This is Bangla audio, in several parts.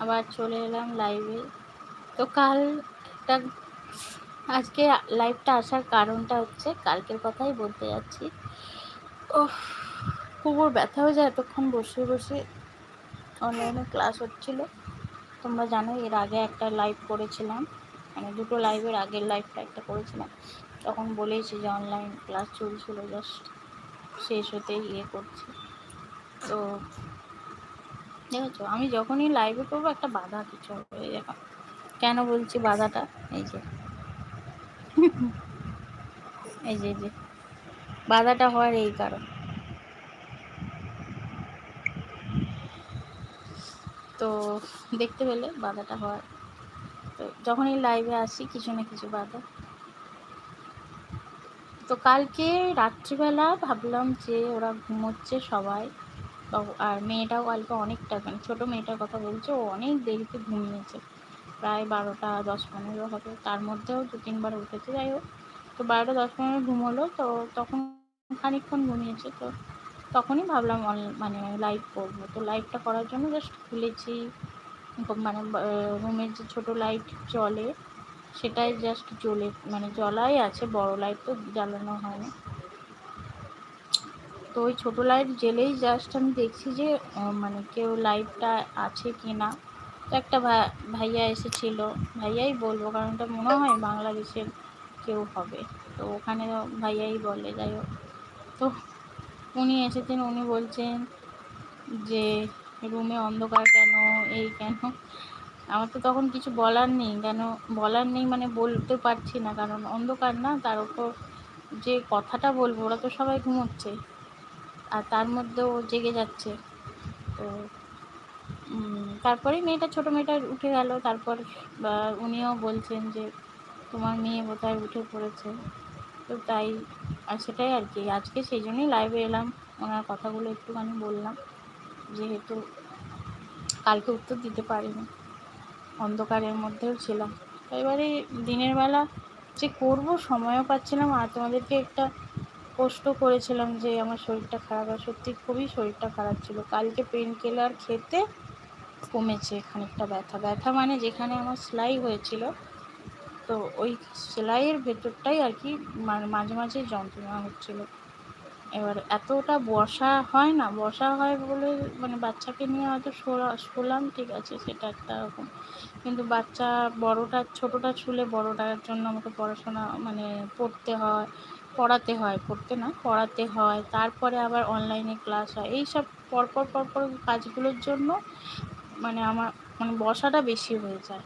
আবার চলে এলাম লাইভে তো কাল একটা, আজকে লাইভটা আসার কারণটা হচ্ছে কালকের কথাই বলতে যাচ্ছি। ও কোমর ব্যথা হয়ে যায় এতক্ষণ বসে বসে। অনলাইনে ক্লাস হচ্ছিল। তোমরা জানো এর আগে একটা লাইভ করেছিলাম। মানে দুটো লাইভের আগের লাইভটা একটা করেছিলাম। তখন বলেছি যে অনলাইন ক্লাস চলছিল জাস্ট শেষ হতেই ইয়ে করছি। তো দেখেছ? আমি যখনই লাইভে করব একটা বাধা কিছু হবে, এই কেন বলছি বাধাটা? এই যে। এই যে যে। বাধাটা হওয়ার এই কারণ। তো দেখতে পেলে বাধাটা হওয়ার। তো যখনই লাইভে আসি, কিছু না কিছু বাধা। তো কালকে রাত্রিবেলা ভাবলাম যে ওরা ঘুমোচ্ছে সবাই। আর মেয়েটাও কালকে অনেকটা মানে ছোটো মেয়েটার কথা বলছে, ও অনেক দেরিতে ঘুমিয়েছে। প্রায় বারোটা দশ পনেরো হবে, তার মধ্যেও দু তিনবার উঠেছে, যাই হোক। তো বারোটা দশ পনেরো ঘুমোলো, তো তখন খানিকক্ষণ ঘুমিয়েছে, তো তখনই ভাবলাম অন মানে লাইভ করব। তো লাইভটা করার জন্য জাস্ট খুলেছি। মানে রুমের যে ছোটো লাইট জ্বলে, সেটাই জাস্ট জ্বলে মানে জ্বলাই আছে, বড় লাইট তো জ্বালানো হয়নি। তো ওই ছোটো লাইট জ্বেলেই জাস্ট আমি দেখছি যে মানে কেউ লাইটটা আছে কি না তো একটা ভা, ভাইয়া এসেছিল। ভাইয়াই বলব, কারণ এটা মনে হয় বাংলাদেশের কেউ হবে। তো ওখানে ভাইয়াই বলে, যাই হোক। তো উনি এসেছেন, উনি বলছেন যে, রুমে অন্ধকার কেন? এই কেন? আমার তো তখন কিছু বলার নেই। কেন বলার নেই মানে বলতে পারছি না, কারণ অন্ধকার না, তার উপর যে কথাটা বলব, ওরা তো সবাই ঘুমোচ্ছে। আর তার মধ্যেও জেগে যাচ্ছে। তো তারপরে মেয়েটা ছোটো মেয়েটা উঠে গেল। তারপর উনিও বলছেন যে, তোমার মেয়ে কোথায় উঠে পড়েছে। তো তাই, আর সেটাই আর কি। আজকে সেই জন্যই লাইভে এলাম। ওনার কথাগুলো একটুখানি বললাম। যেহেতু কালকে উত্তর দিতে পারিনি। অন্ধকারের মধ্যেও ছিলাম। এবারে দিনের বেলা যে করব সময়ও পাচ্ছিলাম আর তোমাদেরকে একটা পোস্ট করেছিলাম যে আমার শরীরটা খারাপ আর সত্যি খুবই শরীরটা খারাপ ছিল। কালকে পেন কিলার খেতে কমেছে খানিকটা ব্যথা। ব্যথা মানে যেখানে আমার সেলাই হয়েছিল, তো ওই সেলাইয়ের ভেতরটাই আর কি মাঝে মাঝে যন্ত্রণা হচ্ছিল। এবার এতটা বসা হয় না বসা হয় বলে মানে বাচ্চাকে নিয়ে হয়তো শোলাম, ঠিক আছে, সেটা একটা রকম। কিন্তু বাচ্চা বড়টা, ছোটোটা ছুলে বড়টার জন্য আমাকে পড়াশোনা মানে পড়তে হয় পড়াতে হয়, পড়তে না, পড়াতে হয়। তারপরে আবার অনলাইনে ক্লাস হয়। এই সব পরপর পরপর কাজগুলোর জন্য মানে আমার মানে বসাটা বেশি হয়ে যায়।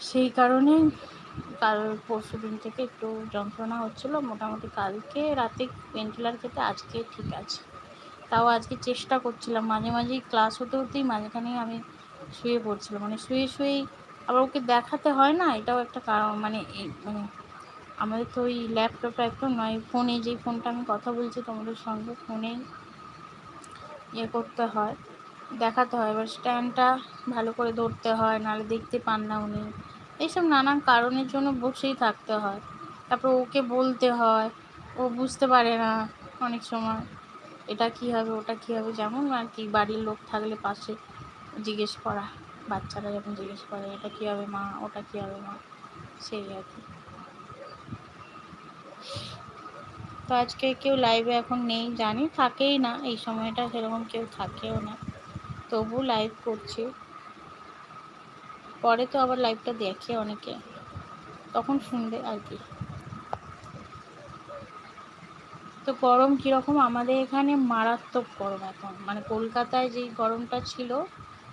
সেই কারণেই কাল পরশু দিন থেকে একটু যন্ত্রণা হচ্ছিল। মোটামুটি কালকে রাতে পেনকিলার খেতে আজকে ঠিক আছে। তাও আজকে চেষ্টা করছিলাম। মাঝে মাঝেই ক্লাস হতে, হতেই মাঝখানেই আমি শুয়ে পড়ছিলাম। মানে শুয়ে, শুয়েই আবার ওকে দেখাতে হয় না, এটাও একটা কারণ মানে মানে আমাদের তো ওই ল্যাপটপ একদম নয় ফোনে যেই ফোনটা আমি কথা বলছি তোমাদের সঙ্গে ফোনেই ইয়ে করতে হয়, দেখাতে হয়। এবার স্ট্যান্ডটা ভালো করে ধরতে হয়, নাহলে দেখতে পান না উনি। এইসব নানান কারণের জন্য বসেই থাকতে হয়। তারপর ওকে বলতে হয়, ও বুঝতে পারে না অনেক সময়, এটা কী হবে, ওটা কী হবে, যেমন আর কি, বাড়ির লোক থাকলে পাশে জিজ্ঞেস করা, বাচ্চারা যখন জিজ্ঞেস করে, এটা কী হবে মা, ওটা কী হবে মা, সেই আর কি। তো আজকে কেউ লাইভে এখন নেই, জানি থাকেই না, এই সময়টা সেরকম কেউ থাকেও না। তবু লাইভ করছি। পরে তো আবার লাইভটা দেখে অনেকে। তখন শুনবে আর কি। তো গরম কীরকম? আমাদের এখানে মারাত্মক গরম এখন। মানে কলকাতায় যেই গরমটা ছিল,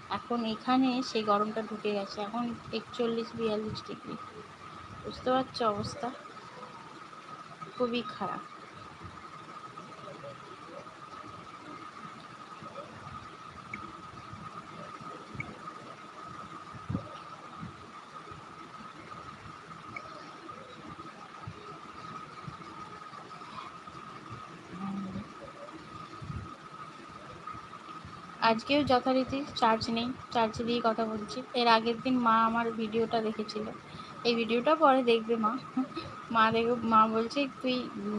এখন এখানে সেই গরমটা ঢুকে গেছে। এখন একচল্লিশ বিয়াল্লিশ ডিগ্রি। বুঝতে পারছ অবস্থা? খুবই খারাপ। আজকেও যথারীতি চার্জ নেই চার্জ দিয়ে কথা বলছি। এর আগের দিন মা আমার ভিডিওটা দেখেছিল। এই ভিডিওটা পরে দেখবে মা। মা দেখবে, মা বলছে, তুই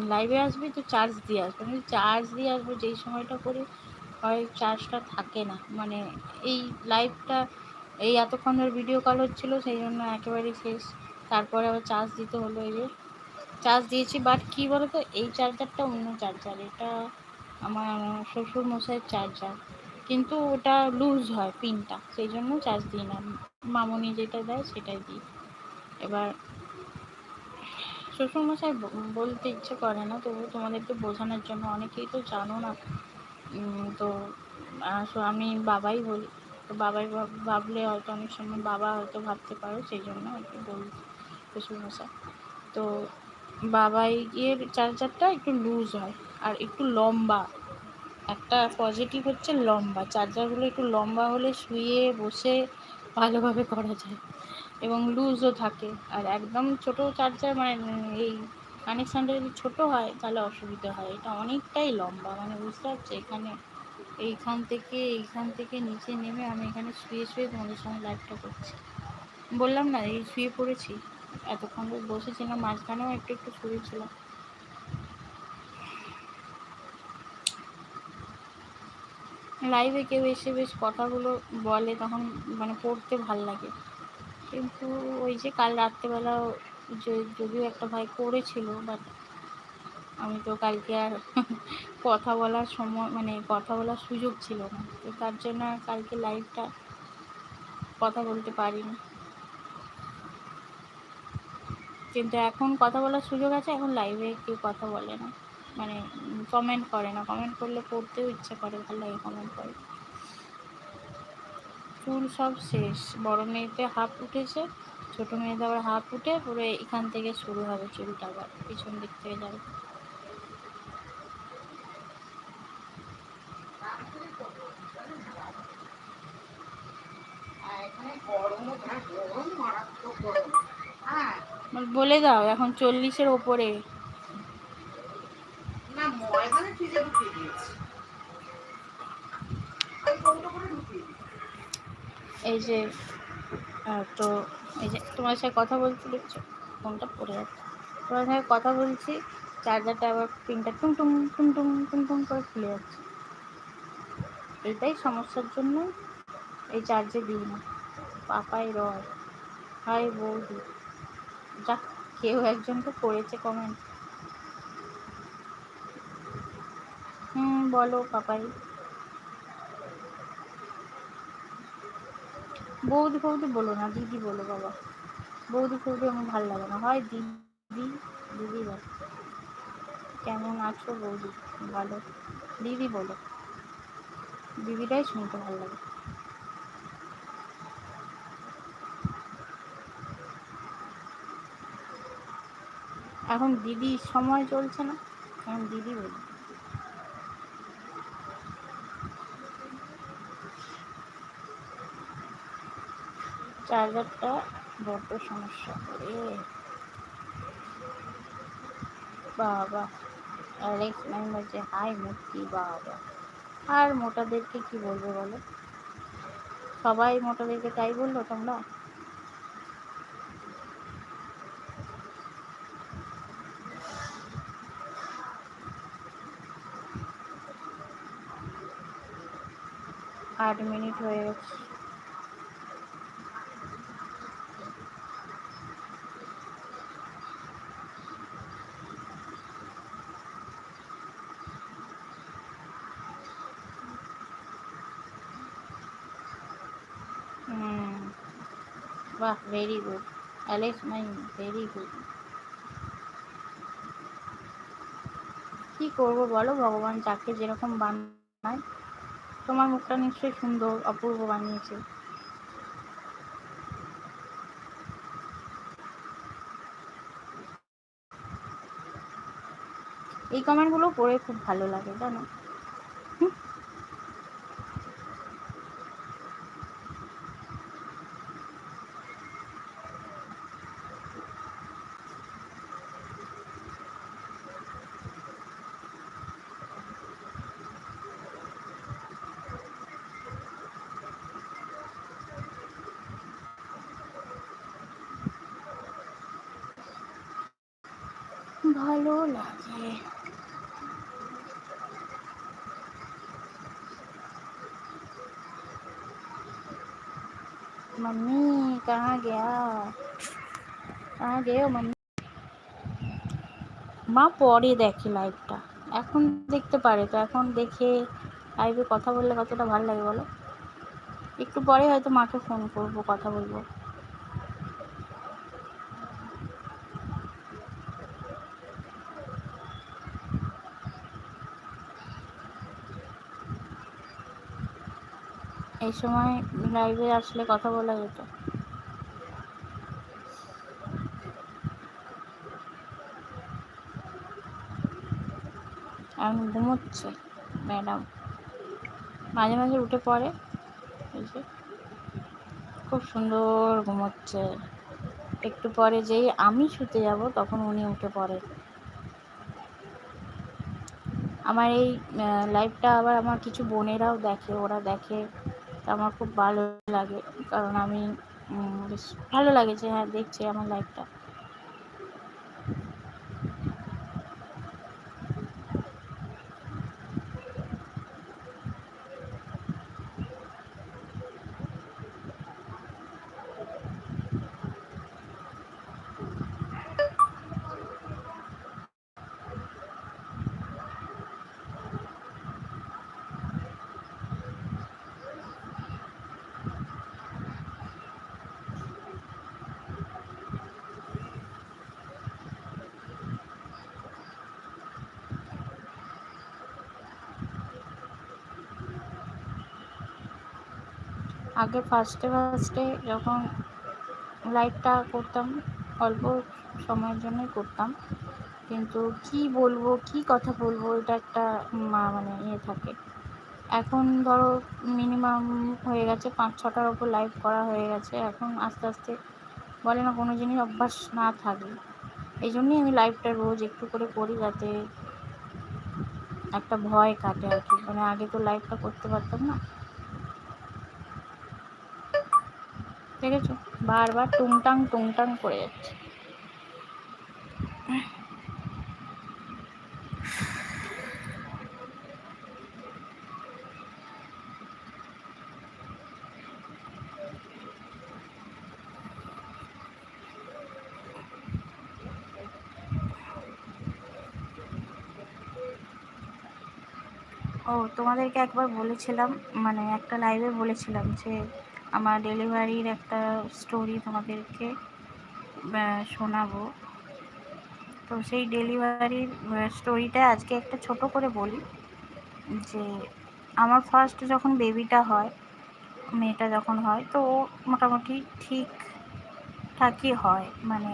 লাইভে আসবি তো চার্জ দিয়ে আসবি। আমি চার্জ দিয়ে আসব, যেই সময়টা করে, হয় চার্জটা থাকে না। মানে এই লাইভটা এই এতক্ষণের ভিডিও কল হচ্ছিল, সেই জন্য একেবারেই শেষ। তারপরে আবার চার্জ দিতে হলো এই যে। চার্জ দিয়েছি বাট কী বলতো, এই চার্জারটা অন্য চার্জার এটা আমার শ্বশুর মশাইয়ের চার্জার কিন্তু ওটা লুজ হয় পিনটা সেই জন্য চার্জ দিই না। মামনি যেটা দেয়, সেটাই দিই। এবার শ্বশুরমশাই বলতে ইচ্ছে করে না, তবু তোমাদেরকে বোঝানোর জন্য অনেকেই তো জানো না। তো আমি বাবাই বলি। তো বাবাই ভাবলে হয়তো অনেক সময় বাবা হয়তো ভাবতে পারো, সেই জন্য আর কি বলি শ্বশুরমশাই তো বাবাই এর চার্জারটা একটু লুজ হয় আর একটু লম্বা। একটা পজিটিভ হচ্ছে লম্বা। চার্জারগুলো একটু লম্বা হলে শুয়ে বসে ভালোভাবে করা যায়। এবং লুজও থাকে। আর একদম ছোট চার্জার মানে এই কানেকশানটা যদি ছোটো হয়, তাহলে অসুবিধা হয়। এটা অনেকটাই লম্বা। মানে বুঝতে পারছি? এখানে, এইখান থেকে এইখান থেকে নিচে নেমে আমি এখানে শুয়ে শুয়ে তোমাদের সঙ্গে লাইভটা করছি। বললাম না, এই শুয়ে পড়েছি। এতক্ষণ বসেছিলাম, মাঝখানেও একটু একটু শুয়েছিলাম। লাইভে কেউ এসে বেশ কথাগুলো বলে, তখন মানে পড়তে ভালো লাগে। কিন্তু ওই যে কাল রাত্রেবেলাও যদিও একটা ভাই করেছিল বাট আমি তো কালকে আর কথা বলার সময় মানে কথা বলার সুযোগ ছিল না। তো তার জন্য কালকে লাইভটা কথা বলতে পারিনি। কিন্তু এখন কথা বলার সুযোগ আছে, এখন লাইভে কেউ কথা বলে না। মানে কমেন্ট করে না। কমেন্ট করলে পড়তেও ইচ্ছে করে, ভালো লাগে কমেন্ট করে। চুল সব শেষ। বড় মেয়েতে হাফ উঠেছে, ছোটো মেয়েতে আবার হাফ উঠে পুরো এখান থেকে শুরু হবে চুলটা আবার, পিছন দিক থেকে যাবে। বলে দাও, এখন চল্লিশের ওপরে। এই যে তো এই যে তোমার সাথে কথা বলছি, দেখছ? ফোনটা পড়ে যাচ্ছে। তোমার সাথে কথা বলছি, চার্জারটা আবার পিনটা টুং টুম টুং টুম টুং টুম করে খুলে যাচ্ছে। এটাই সমস্যার জন্য এই চার্জে দিই না। পাপাই রয়। হাই বৌদি। যাক, কেউ একজন তো করেছে কমেন্ট হুম, বলো পাপাই। বৌদি ফৌদি বলো না, দিদি বলো বাবা। বৌদি ফৌদি আমার ভালো লাগে না। হয় দিদি দিদি বলো। কেমন আছো বৌদি? ভালো। দিদি বলো। দিদিটাই শুনতে ভালো লাগে। এখন দিদি সময় চলছে না, এখন দিদি বলি। চার্জারটা বড্ড সমস্যা। করে বাবা, অ্যালেক্স নাইন বলছে, হাই মূর্তি বাবা। আর মোটাদেরকে কি বলব বলো? সবাই মোটাদেরকে তাই বলল তোমরা? আট মিনিট হয়ে গেছে। বাহ very good Alex my very good কি করব বলো? ভগবান যাকে যেরকম বানায়, তোমার মুখটা নিশ্চয়ই সুন্দর, অপূর্ব বানিয়েছে। এই কমেন্টগুলো পড়ে খুব ভালো লাগে, জানো ভালো লাগে मम्मी कहाँ गया कहाँ गए हो मम्मी মা পরে দেখে লাইভটা এখন দেখতে পারে তো এখন দেখে লাইভে কথা বললে কতটা ভালো লাগে বলো একটু পরে হয়তো মাকে ফোন করব কথা বলবো এই সময় লাইভে আসলে কথা বলা যেত। এখন ঘুমোচ্ছে ম্যাডাম মাঝে মাঝে উঠে পড়ে, এই যে। খুব সুন্দর ঘুমোচ্ছে। একটু পরে যেই আমি শুতে যাব, তখন উনি উঠে পড়ে। আমার এই লাইভটা আবার আমার কিছু বোনেরাও দেখে, ওরা দেখে। আমার খুব ভালো লাগে। কারণ আমি বেশ ভালো লাগে যে হ্যাঁ দেখছে আমার লাইফটা আগে ফার্স্টে ফার্স্টে যখন লাইভটা করতাম, অল্প সময়ের জন্যই করতাম। কিন্তু কি বলব, কি কথা বলব, এটা একটা মানে ইয়ে থাকে। এখন ধরো মিনিমাম হয়ে গেছে, পাঁচ ছটার ওপর লাইভ করা হয়ে গেছে। এখন আস্তে আস্তে বলে না, কোনো জিনিস অভ্যাস না থাকে এই জন্যই আমি লাইভটা রোজ একটু করে করি যাতে একটা ভয় কাটে আর কি। মানে আগে তো লাইভটা করতে পারতাম না। দেখেছ? বারবার টুংটাং টুংটাং করে যাচ্ছে। ও, তোমাদেরকে একবার বলেছিলাম মানে একটা লাইভে বলেছিলাম যে আমার ডেলিভারির একটা স্টোরি তোমাদেরকে শোনাবো। তো সেই ডেলিভারির স্টোরিটা আজকে একটা ছোট করে বলি যে, আমার ফার্স্ট যখন বেবিটা হয়, মেয়েটা যখন হয়, তো মোটামুটি ঠিক ঠাকই হয়। মানে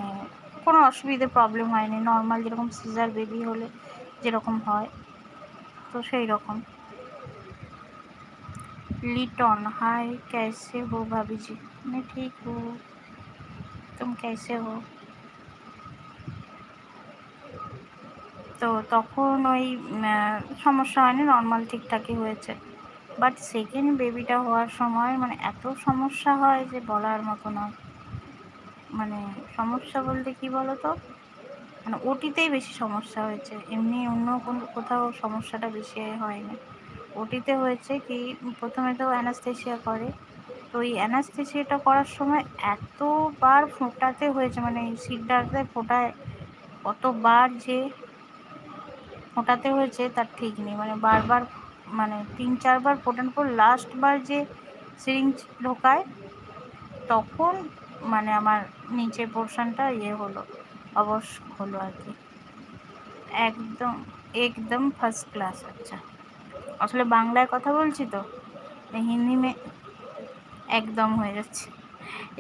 কোনো অসুবিধে প্রবলেম হয়নি। নর্মাল যেরকম সিজার বেবি হলে যেরকম হয়, তো সেই রকম लिटॉन हाय कैसे हो भाभी जी मैं ठीक हूँ तुम कैसे हो তো তখন ওই সমস্যা হয়নি নর্মাল ঠিকঠাকই হয়েছে বাট সেকেন্ড বেবিটা হওয়ার সময় মানে এত সমস্যা হয় যে বলার মতো নয় মানে সমস্যা বলতে কি বলো তো মানে ওটিতেই বেশি সমস্যা হয়েছে এমনি অন্য কোনো কোথাও সমস্যাটা বেশি হয়নি ওটিতে হয়েছে কি, প্রথমে তো অ্যানাস্থেশিয়া করে। তো ওই অ্যানাস্থেশিয়াটা করার সময় এতবার ফোটাতে হয়েছে মানে সিটটাতে ফোটায় কতবার যে ফোটাতে হয়েছে তার ঠিক নেই। মানে বারবার মানে তিন চারবার ফোটানোর পর লাস্টবার যে সিরিঞ্জ ঢোকায়, তখন মানে আমার নিচের পোর্শনটা ইয়ে হলো অবশ্য হলো আর কি। একদম একদম ফার্স্ট ক্লাস আচ্ছা। আসলে বাংলায় কথা বলছি তো হিন্দি মে একদম হয়ে যাচ্ছে।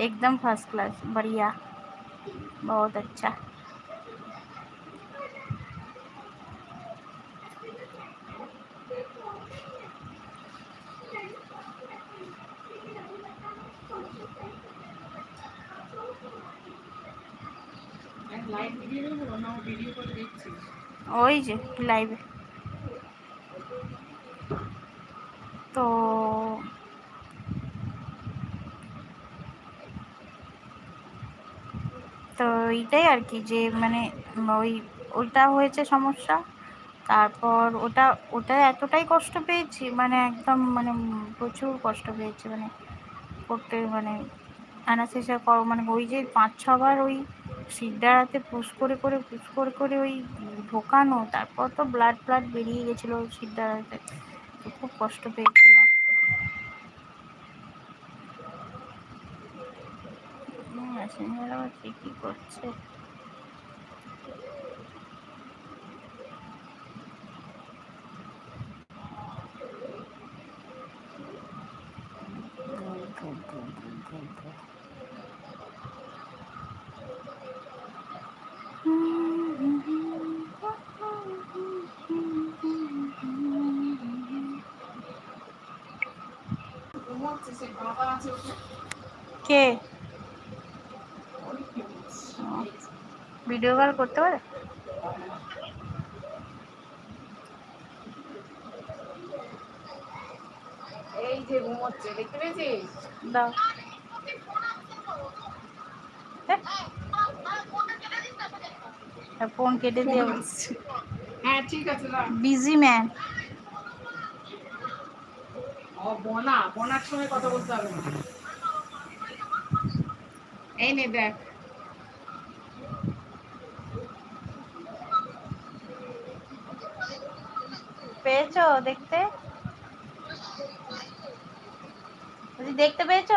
একদম ফার্স্ট ক্লাস বড়িয়া, বহুত আচ্ছা। ওই যে লাইভে তো তো এইটাই আর কি যে মানে ওই, ওইটা হয়েছে সমস্যা। তারপর ওটা ওটা এতটাই কষ্ট পেয়েছি মানে একদম মানে প্রচুর কষ্ট পেয়েছি মানে করতে মানে অ্যানাসেসিয়া কর মানে ওই যে পাঁচ ছবার ওই সিদ্ধারাতে পুশ করে করে, পুশ করে করে ওই ঢোকানো, তারপর তো ব্লাড ব্লাড বেরিয়ে গেছিল ওই সিদ্ধারাতে খুব কষ্ট পেয়েছিলাম মেসেঞ্জার আবার কি কি করছে কে ভিডিও কল করতে পারে? এই যে ঘুমোচ্ছে দেখতে পেয়েছিস? দাও। ফোন কেটে দিয়ে হ্যাঁ ঠিক আছে বিজি ম্যান ও বোনা বোনার সঙ্গে কথা বলতে হবে এই নে দেখ। পেয়েছ দেখতে? দেখতে পেয়েছ?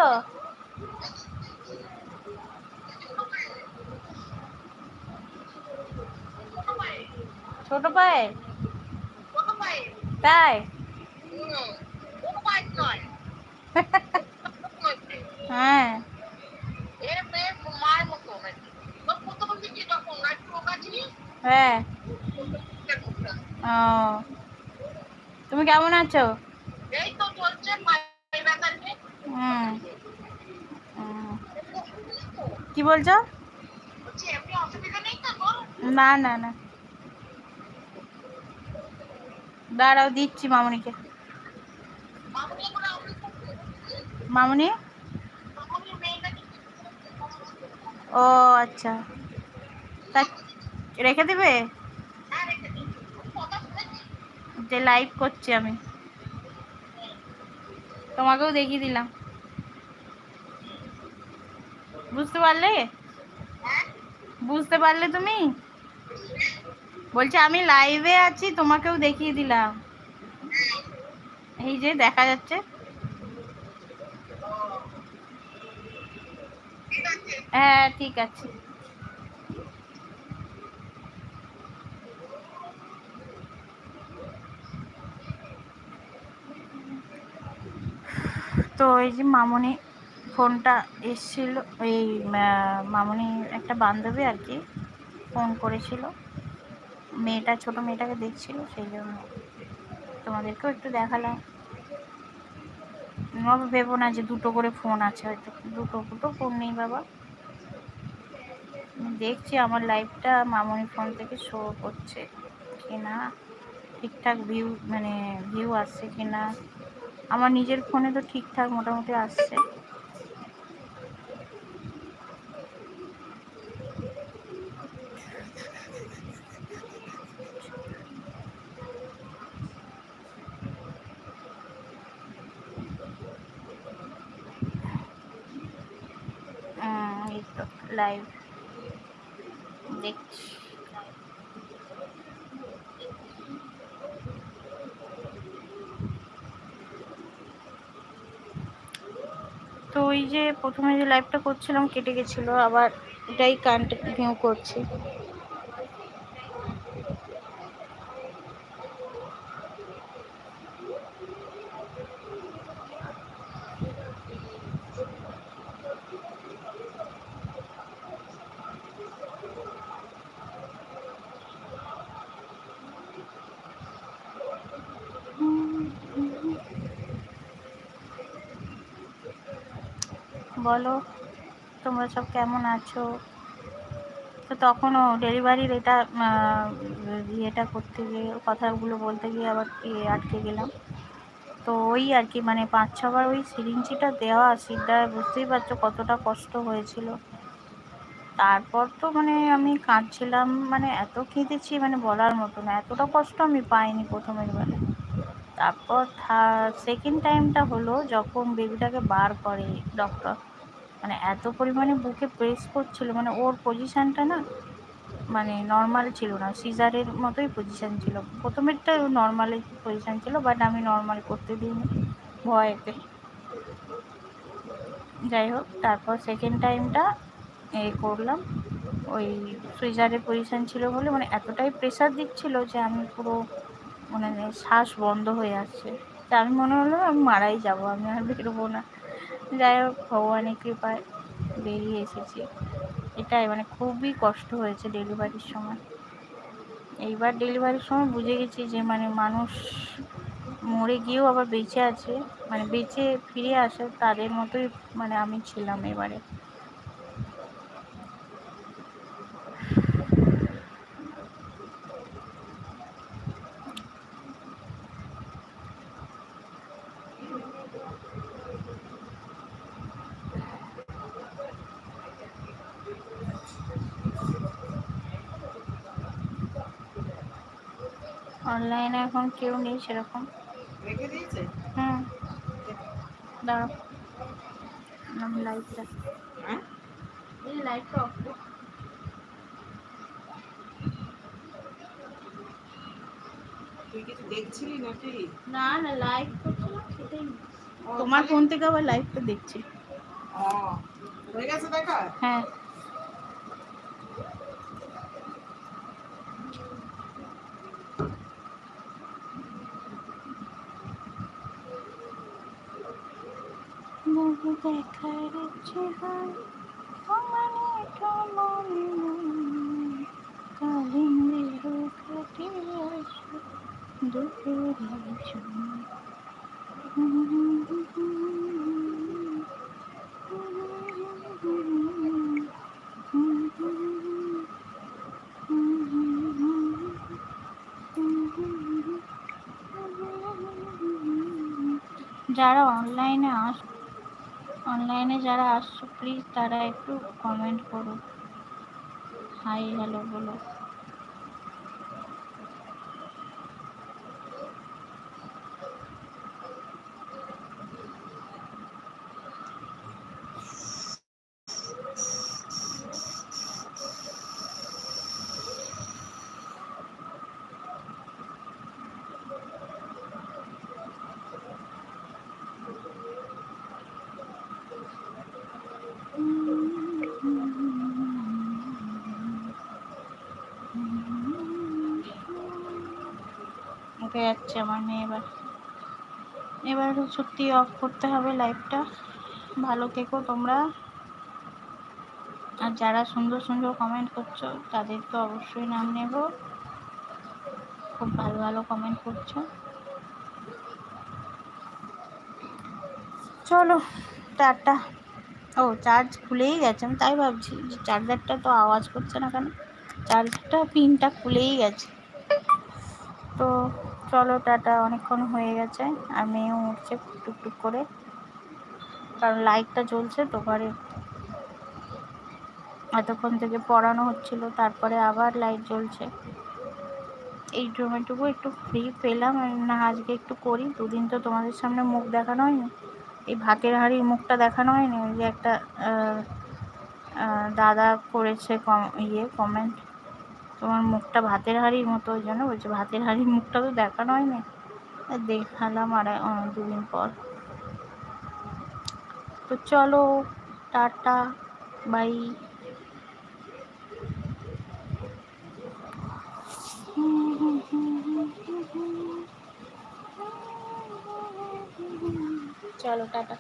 ছোট পায়ে তাই? হ্যাঁ। হ্যাঁ। ও। তুমি কেমন আছো? হুম হুম। কি বলছো? না না না। দাঁড়াও দিচ্ছি মামনিকে। মামনি ও আচ্ছা। তা রেখে দেবে? যে লাইভ করছি আমি। তোমাকেও দেখিয়ে দিলাম। বুঝতে পারলে? বুঝতে পারলে তুমি? বলছি, আমি লাইভে আছি, তোমাকেও দেখিয়ে দিলাম। এই যে দেখা যাচ্ছে। হ্যাঁ ঠিক আছে। তো ওই যে মামনি ফোনটা এসছিল এই মামনি একটা বান্ধবী আর কি, ফোন করেছিল। মেয়েটা, ছোট মেয়েটাকে দেখছিল, সেই জন্য তোমাদেরকেও একটু দেখালাম। ভেবো না যে দুটো করে ফোন আছে, হয়তো দুটো দুটো ফোন নেই বাবা। দেখছি আমার লাইফটা মামনি ফোন থেকে শো করছে কি না ঠিকঠাক ভিউ মানে ভিউ আসছে কি না আমার নিজের ফোনে তো ঠিকঠাক মোটামুটি আসছে। লাইভ দেখছি তো ওই যে প্রথমে যে লাইভটা করছিলাম কেটে গেছিল আবার এটাই কন্টিনিউ করছি। বলো, তোমরা সব কেমন আছো? তো তখনও ডেলিভারির এটা ইয়েটা করতে গিয়ে, কথাগুলো বলতে গিয়ে আবার কি আটকে গেলাম। তো ওই আর কি মানে পাঁচ, ছবার ওই সিরিঞ্জিটা দেওয়া, সিদ্ধায় বুঝতেই পারছ কতটা কষ্ট হয়েছিল। তারপর তো মানে আমি কাঁদছিলাম মানে এত কেঁদেছি মানে বলার মতো না, এতটা কষ্ট আমি পাইনি প্রথমের বেলা তারপর সেকেন্ড টাইমটা হলো যখন বেবিটাকে বার করে ডক্টর মানে এত পরিমাণে বুকে প্রেস করছিল মানে ওর পজিশানটা না মানে নর্মাল ছিল না। সিজারের মতোই পজিশান ছিল। প্রথমেরটা নর্মাল পজিশান ছিল বাট আমি নর্মাল করতে দিইনি ভয়েতে। যাই হোক, তারপর সেকেন্ড টাইমটা এ করলাম। ওই সুইজারের পজিশান ছিল বলে মানে এতটাই প্রেশার দিচ্ছিল যে আমি পুরো মানে শ্বাস বন্ধ হয়ে আসছে। তা আমি মনে হলো আমি মারাই যাব, আমি আর বেরোবো না। যাই হোক, ভগবানের কৃপায় বেরিয়ে এসেছি। এটাই মানে খুবই কষ্ট হয়েছে ডেলিভারির সময়। এইবার ডেলিভারির সময় বুঝে গেছি যে মানে মানুষ মরে গিয়েও আবার বেঁচে আছে। মানে বেঁচে ফিরে আসে, তাদের মতোই মানে আমি ছিলাম এবারে। অনলাইনে এখন কেউ নেই সেরকম। রেখে দিয়েছে? হুম। দাঁড়াও। আমি লাইটটা হ্যাঁ? এই লাইটটা অফ তুই কিছু দেখছিলি নাকি? না না লাইভ করছিলাম সেটাই তোমার ফোন থেকে আবার লাইভটা দেখছি। ও হয়ে গেছে দেখা হ্যাঁ বহু দেখার ইচ্ছে হয় সমানে কেমন কালিন্দের কাটিয়ে আসে দুপুরের সময় যারা অনলাইনে আস অনলাইনে যারা আসছো প্লিজ তারা একটু কমেন্ট করো। হাই হ্যালো বলো। উঠে যাচ্ছে আমার মেয়ে এবার। এবার সত্যি অফ করতে হবে লাইফটা ভালো থেকো তোমরা। আর যারা সুন্দর সুন্দর কমেন্ট করছ, তাদের তো অবশ্যই নাম নেব। খুব ভালো ভালো কমেন্ট করছ। চলো, টাটা। ও চার্জ খুলেই গেছে। আমি তাই ভাবছি যে চার্জারটা তো আওয়াজ করছে না কেন? চার্জারটা পিনটা খুলেই গেছে। তো চলো, টাটা, অনেকক্ষণ হয়ে গেছে। আর মেয়েও উঠছে টুকটুক করে। কারণ লাইটটা জ্বলছে তো, ঘরে এতক্ষণ থেকে পড়ানো হচ্ছিল, তারপরে আবার লাইট জ্বলছে। এই জমিটুকু একটু ফ্রি পেলাম না আজকে একটু করি। দুদিন তো তোমাদের সামনে মুখ দেখানো হয়নি। এই ভাতের হাঁড়ির মুখটা দেখানো হয়নি? ওই যে একটা দাদা করেছে কম ইয়ে কমেন্ট তোমার মুখটা ভাতের হাঁড়ির মতো, ওই জন্য বলছে ভাতের হাঁড়ির মুখটা তো দেখানো হয়নি। দেখালাম আর দুদিন পর। তো চলো, টাটা, বাই। চলো, টাটা।